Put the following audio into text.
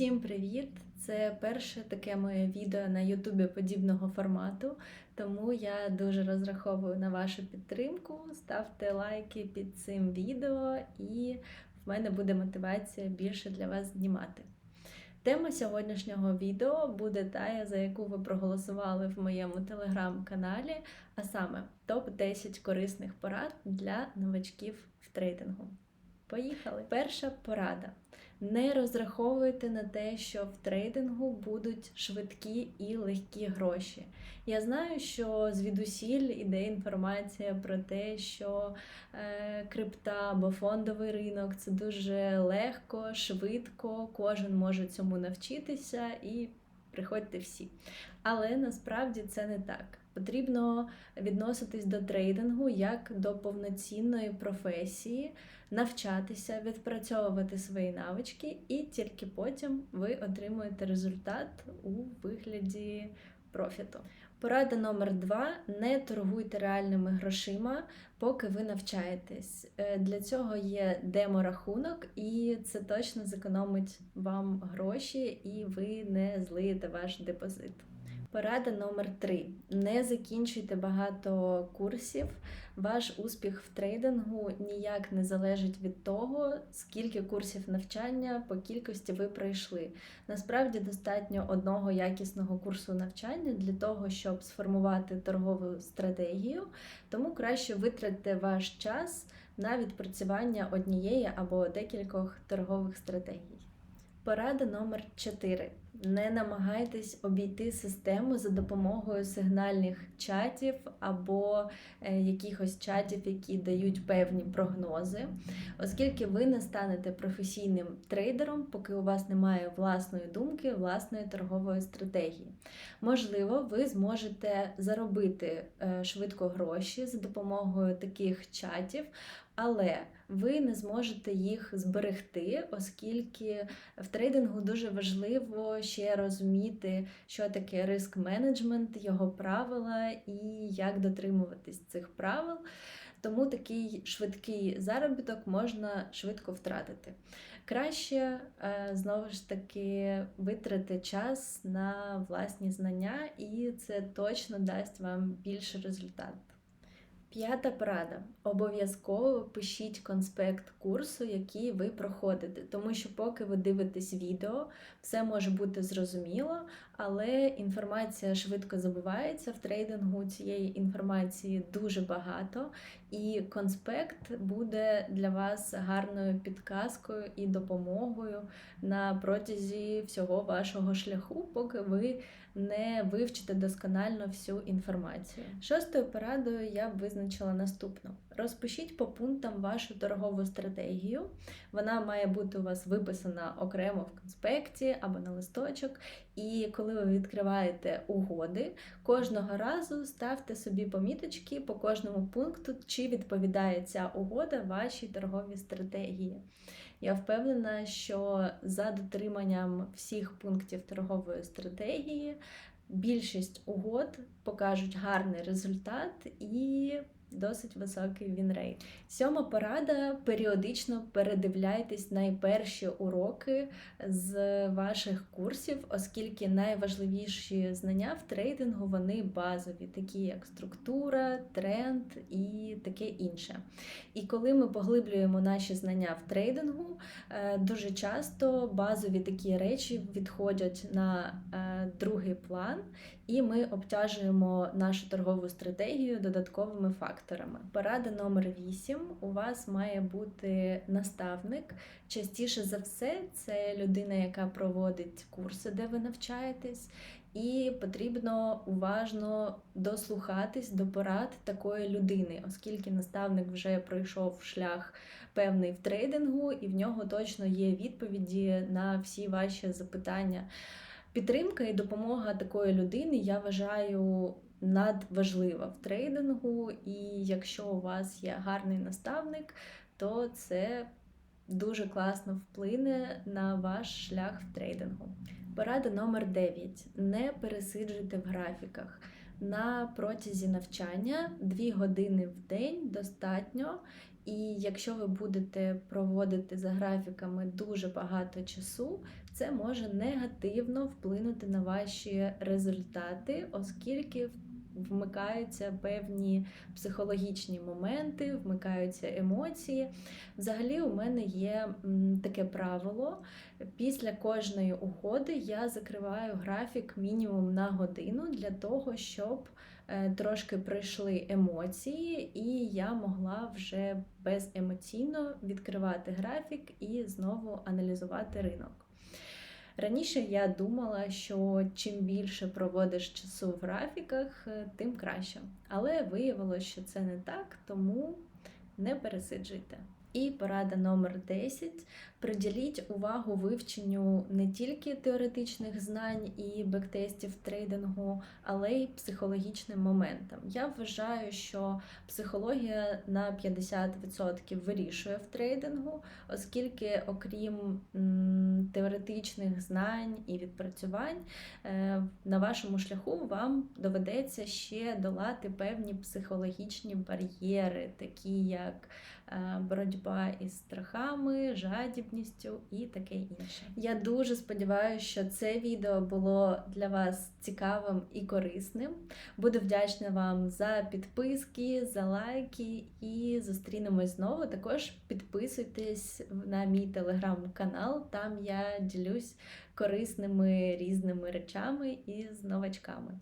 Всім привіт! Це перше таке моє відео на Ютубі подібного формату, тому я дуже розраховую на вашу підтримку. Ставте лайки під цим відео, і в мене буде мотивація більше для вас знімати. Тема сьогоднішнього відео буде та, за яку ви проголосували в моєму телеграм-каналі, а саме топ-10 корисних порад для новачків в трейдингу. Поїхали! Перша порада. Не розраховуйте на те, що в трейдингу будуть швидкі і легкі гроші. Я знаю, що звідусіль іде інформація про те, що е, крипта або фондовий ринок це дуже легко, швидко, кожен може цьому навчитися і приходьте всі. Але насправді це не так. Потрібно відноситись до трейдингу як до повноцінної професії, навчатися, відпрацьовувати свої навички, і тільки потім ви отримуєте результат у вигляді профіту. Порада номер два: не торгуйте реальними грошима, поки ви навчаєтесь. Е, Для цього є демо-рахунок, і це точно зекономить вам гроші, і ви не злиєте ваш депозит. Порада номер 3. Не закінчуйте багато курсів. Ваш успіх в трейдингу ніяк не залежить від того, скільки курсів навчання по кількості ви пройшли. Насправді достатньо одного якісного курсу навчання для того, щоб сформувати торгову стратегію, тому краще витратьте ваш час на відпрацювання однієї або декількох торгових стратегій. Порада номер 4. Не намагайтесь обійти систему за допомогою сигнальних чатів або е, якихось чатів, які дають певні прогнози, оскільки ви не станете професійним трейдером, поки у вас немає власної думки, власної торгової стратегії. Можливо, ви зможете заробити е, швидко гроші за допомогою таких чатів, але ви не зможете їх зберегти, оскільки в трейдингу дуже важливо ще розуміти, що таке риск менеджмент, його правила і як дотримуватись цих правил. Тому такий швидкий заробіток можна швидко втратити. Краще е, знову ж таки витрати час на власні знання, і це точно дасть вам більше результат. П'ята порада. Обов'язково пишіть конспект курсу, який ви проходите, тому що поки ви дивитесь відео, все може бути зрозуміло, але інформація швидко забувається. В трейдингу цієї інформації дуже багато, і конспект буде для вас гарною підказкою і допомогою на протязі всього вашого шляху, поки ви не вивчите досконально всю інформацію. Шостою порадою я б визначила наступну: розпишіть по пунктам вашу торгову стратегію. Вона має бути у вас виписана окремо в конспекті або на листочок. І коли ви відкриваєте угоди, кожного разу ставте собі поміточки по кожному пункту, чи відповідає ця угода вашій торговій стратегії. Я впевнена, що за дотриманням всіх пунктів торгової стратегії більшість угод покажуть гарний результат і досить високий вінрейт. Сьома порада: періодично передивляйтесь найперші уроки з ваших курсів, оскільки найважливіші знання в трейдингу вони базові, такі як структура, тренд і таке інше. І коли ми поглиблюємо наші знання в трейдингу, е, дуже часто базові такі речі відходять на е, другий план, і ми обтяжуємо нашу торгову стратегію додатковими факторами. Порада номер 8. У вас має бути наставник. Частіше за все, це людина, яка проводить курси, де ви навчаєтесь. І потрібно уважно дослухатись до порад такої людини, оскільки наставник вже пройшов шлях певний в трейдингу, і в нього точно є відповіді на всі ваші запитання. Підтримка і допомога такої людини я вважаю надважлива в трейдингу, і якщо у вас є гарний наставник, то це дуже класно вплине на ваш шлях в трейдингу. Порада номер 9. Не пересиджуйте в графіках. На протязі навчання 2 години в день достатньо, І якщо ви будете проводити за графіками дуже багато часу, це може негативно вплинути на ваші результати, оскільки вмикаються певні психологічні моменти, вмикаються емоції. Взагалі, у мене є таке правило. Після кожної угоди я закриваю графік мінімум на годину для того, щоб е, трошки пройшли емоції, і я могла вже беземоційно відкривати графік і знову аналізувати ринок. Раніше я думала, що чим більше проводиш часу в графіках, е, тим краще. Але виявилося, що це не так, тому не пересиджуйте. І порада номер 10. Приділіть увагу вивченню не тільки теоретичних знань і бектестів трейдингу, але й психологічним моментам. Я вважаю, що психологія на 50% вирішує в трейдингу, оскільки, окрім теоретичних знань і відпрацювань, е, на вашому шляху вам доведеться ще долати певні психологічні бар'єри, такі як е, боротьба із страхами, жадібністю і таке інше. Я дуже сподіваюся, що це відео було для вас цікавим і корисним. Буду вдячна вам за підписки, за лайки і зустрінемось знову. Також підписуйтесь на мій телеграм-канал, там я ділюсь корисними різними речами із новачками.